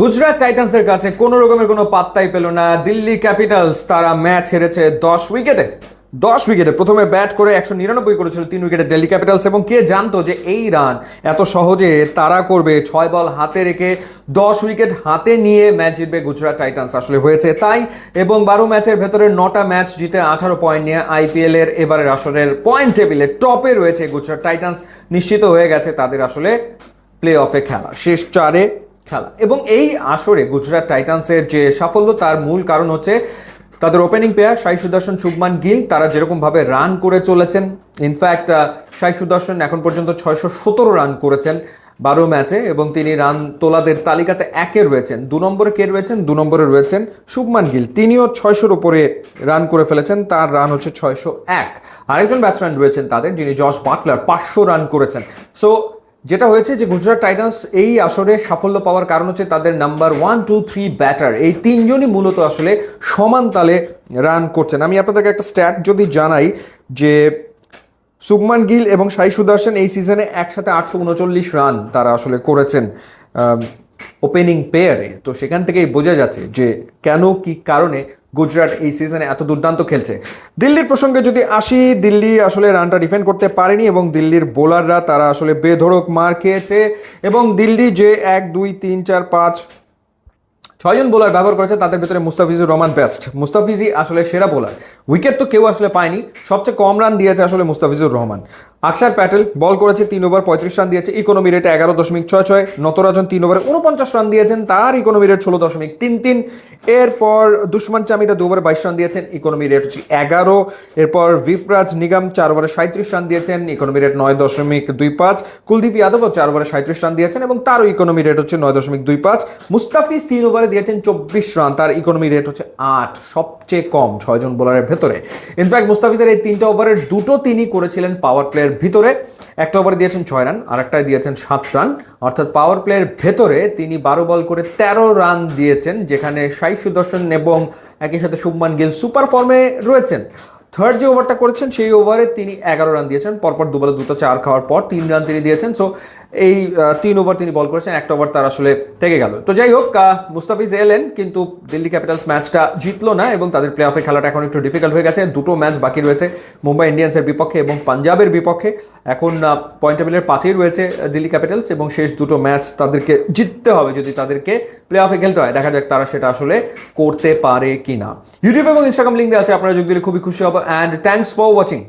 গুজরাট টাইটান্সের কাছে কোনো রকমের কোনো পাত্তাই পেল না। দিল্লি ক্যাপিটালস তারা ম্যাচ হেরেছে দশ উইকেটে। দশ উইকেটে প্রথমে ব্যাট করে একশো নিরানব্বই করেছিল তিন উইকেটে দিল্লি ক্যাপিটালস এবং কে জানতো যে এই রান এত সহজে তারা করবে? ছয় বল হাতে রেখে দশ উইকেট হাতে নিয়ে ম্যাচ জিতবে গুজরাট টাইটান্স। আসলে হয়েছে তাই এবং বারো ম্যাচের ভেতরে নটা ম্যাচ জিতে আঠারো পয়েন্ট নিয়ে আইপিএল এর এবারের আসরের পয়েন্ট টেবিলে টপে রয়েছে গুজরাট টাইটান্স। নিশ্চিত হয়ে গেছে তাদের আসলে প্লে অফে খেলা। শেষ চারে খেলা। এবং এই আসরে গুজরাট টাইটান্সের যে সাফল্য, তার মূল কারণ হচ্ছে তাদের ওপেনিং প্লেয়ার সাই সুদর্শন শুভমান গিল। তারা যেরকমভাবে রান করে চলেছেন ইনফ্যাক্ট সাই সুদর্শন এখন পর্যন্ত ছয়শো সতেরো রান করেছেন বারো ম্যাচে এবং তিনি রান তোলাদের তালিকাতে একে রয়েছেন। দু নম্বরে কে রয়েছেন? দু নম্বরে রয়েছেন শুভমান গিল। তিনিও ছয়শোর ওপরে রান করে ফেলেছেন, তার রান হচ্ছে ছয়শো এক। আরেকজন ব্যাটসম্যান রয়েছেন তাদের, যিনি জশ বাটলার পাঁচশো রান করেছেন। সো যেটা হয়েছে যে গুজরাট টাইটান্স এই আসরে সাফল্য পাওয়ার কারণ হচ্ছে তাদের number one two three batter এই তিনজনই মূলত আসলে সমান তালে রান করছেন। আমি আপনাদেরকে একটা স্ট্যাট যদি জানাই যে শুভমান গিল এবং সাই সুদর্শন এই সিজনে একসাথে আটশো উনচল্লিশ রান তারা আসলে করেছেন। ওপেনিং পেয়ারে তো সেখান থেকেই বোঝা যাচ্ছে যে কেন, কি কারণে গুজরাট এই সিজনে এত দুর্দান্ত খেলছে। দিল্লির প্রসঙ্গে যদি আসি, দিল্লি আসলে রানটা ডিফেন্ড করতে পারেনি এবং দিল্লির বোলাররা তারা আসলে বেধড়ক মার খেয়েছে এবং দিল্লি যে এক, দুই, তিন, চার, পাঁচ ছয়জন বোলার ব্যবহার করেছে, তাদের ভিতরে মুস্তাফিজুর রহমান বেস্ট মুস্তাফিজি আসলে সেরা বোলার উইকেট তো কেউ আসলে পায়নি, সবচেয়ে কম রান দিয়েছে আসলে মুস্তাফিজুর রহমান। আকসার প্যাটেল বল করেছে তিন ওভার পঁয়ত্রিশ রান দিয়েছে। ইকোনমি রেটে এগারো দশমিক ছয় ছয়। নতরাজন তিন ওভারে উনপঞ্চাশ রান দিয়েছেন। তার ইকোনমি রেট ষোলো দশমিক তিন তিন। এরপর দুষ্মান চামিরা দু ওভারে বাইশ রান দিয়েছেন। ইকোনমি রেট হচ্ছে এগারো। এরপর ভিপরাজ নিগম চার ওভারে সাঁত্রিশ রান দিয়েছেন। ইকোনমি রেট নয় দশমিক দুই পাঁচ। কুলদীপ যাদবও চার ওভারে সাঁত্রিশ রান দিয়েছেন এবং তারও ইকোনমি রেট হচ্ছে নয় দশমিক দুই পাঁচ। মুস্তাফিজ তিন ওভারে দিয়েছেন চব্বিশ রান। তার ইকোনমি রেট হচ্ছে আট। সবচেয়ে কম ছয়জন বোলারের ভেতরে। ইনফ্যাক্ট মুস্তাফিজের এই তিনটা ওভারের দুটো তিনি করেছিলেন পাওয়ার প্লেয়ের ভিতরে একটা ওভারে দিয়েছেন ছয় রান আর একটায় দিয়েছেন সাত রান অর্থাৎ পাওয়ার প্লেয়ের ভেতরে তিনি বারো বল করে তেরো রান দিয়েছেন, যেখানে সাই সুদর্শন এবং একই সাথে শুভমান গিল সুপার ফর্মে রয়েছেন। থার্ড যে ওভারটা করেছেন, সেই ওভারে তিনি এগারো রান দিয়েছেন, পরপর দুবেলা দুটো চার খাওয়ার পর তিন রান তিনি দিয়েছেন। সো এই তিন ওভার তিনি বল করেছেন, একটা ওভার তার আসলে থেকে গেল। তো যাই হোক মুস্তাফিজ এলেন, কিন্তু দিল্লি ক্যাপিটালস ম্যাচটা জিতলো না এবং তাদের প্লে অফে খেলাটা এখন একটু ডিফিকাল্ট হয়ে গেছে। দুটো ম্যাচ বাকি রয়েছে, মুম্বাই ইন্ডিয়ান্সের বিপক্ষে এবং পাঞ্জাবের বিপক্ষে। এখন পয়েন্ট টেবিলের পাঁচেই রয়েছে দিল্লি ক্যাপিটালস এবং শেষ দুটো ম্যাচ তাদেরকে জিততে হবে যদি তাদেরকে প্লে অফে খেলতে হয়। দেখা যাক তারা সেটা আসলে করতে পারে কি না ইউটিউব এবং ইনস্টাগ্রাম লিঙ্ক আছে, আপনারা যোগ দিলে খুবই খুশি হব। And thanks for watching